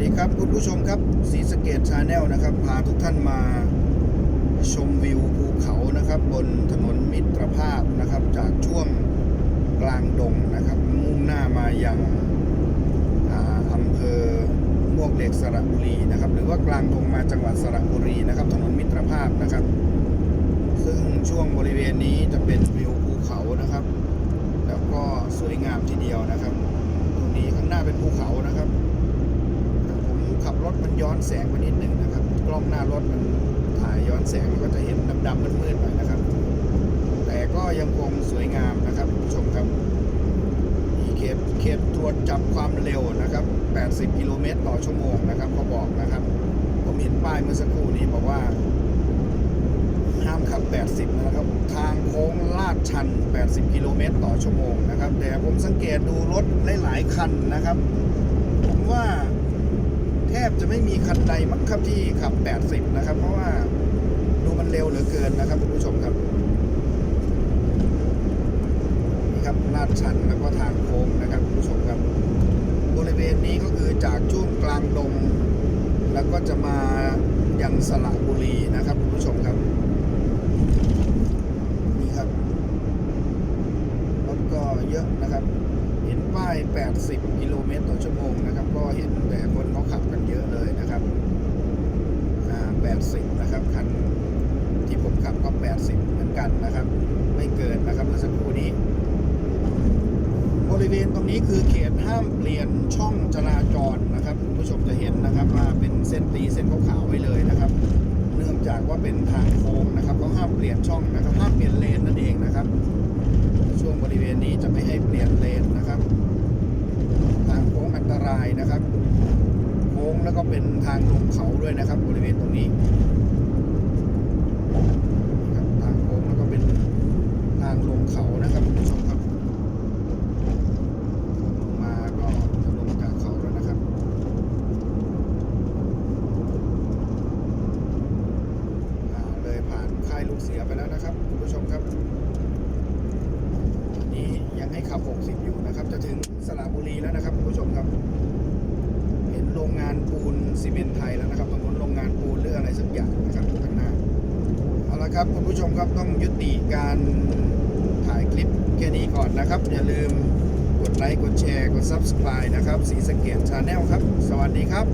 ดีครับคุณผู้ชมครับสีสเกตชาแนลนะครับ พาทุกท่านมาชมวิวภูเขานะครับ บนถนนมิตรภาพนะครับ จากช่วงกลางดงนะครับ มุ่งหน้ามายังอ่าอำเภอมวกเหล็กสระบุรีนะครับ หรือว่ากลางดงมาจังหวัดสระบุรีนะครับ ถนนมิตรภาพนะครับ ซึ่งช่วงบริเวณนี้จะเป็นวิวภูเขานะครับ แล้วก็สวยงามทีเดียวนะครับ ตรงนี้ข้างหน้าเป็นภูเขานะครับ ถมันย้อนแสงไปนิดหนึ่งนะครับ กล้องหน้ารถมันถ่ายย้อนแสงมันก็จะเห็นดำๆมืดๆหน่อยนะครับ แต่ก็ยังคงสวยงามนะครับผู้ชมครับมีเขตเขตตรวจจับความเร็วนะครับ 80 กิโลเมตรต่อชั่วโมงนะครับเขาบอกนะครับ ผมเห็นป้ายเมื่อสักครู่นี้บอกว่าห้ามขับ 80 นะครับ ทางโค้งลาดชัน 80 กิโลเมตรต่อชั่วโมงนะครับ แต่ผมสังเกตดูรถหลาย ๆ คันนะครับ ผมว่า แทบจะไม่มีคันใดมั้งครับที่ขับ 80 นะครับ เพราะว่าดูมันเร็วเหลือเกินนะครับคุณผู้ชมครับนี่ครับลาดชันแล้วก็ทางโค้งนะครับคุณผู้ชมครับ บริเวณนี้ก็คือจากช่วงกลางดง แล้วก็จะมายังสระบุรีนะครับคุณผู้ชมครับนี่ครับรถก็เยอะนะครับ เห็นป้าย 80 กิโลเมตรต่อชั่วโมงนะครับ ก็เห็นแต่คนเขาขับกันเยอะเลยนะครับ อ่า 80 นะครับ คันที่ผมขับก็ 80 เหมือนกันนะครับ ไม่เกินนะครับเมื่อสักครู่นี้ บริเวณตรงนี้คือเขตห้ามเปลี่ยนช่องจราจรนะครับคุณผู้ชมจะเห็นนะครับว่าเป็นเส้นตีเส้นขาวๆไว้เลยนะครับ เนื่องจากว่าเป็นทางโค้งนะครับก็ห้ามเปลี่ยนช่องนะครับห้ามเปลี่ยนเลนนั่นเองนะครับ ช่วงบริเวณนี้จะไม่ให้เปลี่ยนเลนนะครับ ทางโค้งอันตรายนะครับ โค้งแล้ว ก็เป็นทางลงเขาด้วยนะครับบริเวณตรงนี้ครับทางโค้งแล้วก็เป็นทางลงเขานะครับคุณผู้ชมครับลงมาก็จะลงจากเขาแล้วนะครับเลยผ่านค่ายลูกเสือไปแล้วนะครับคุณผู้ชมครับตอนนี้ยังให้ขับ 60 อยู่นะครับ จะถึงสระบุรีแล้วนะครับคุณผู้ชมครับ รงงานปูนซีเมนต์ไทยแล้วนะครับตรงนู้นโรงงานปูนหรืออะไรสักอย่างนะครับข้างหน้าเอาละครับคุณผู้ชมครับต้องยุติการถ่ายคลิปแค่นี้ก่อนนะครับ อย่าลืมกดไลค์กดแชร์กด Subscribe นะครับสีสเกตชาแนลครับ สวัสดีครับ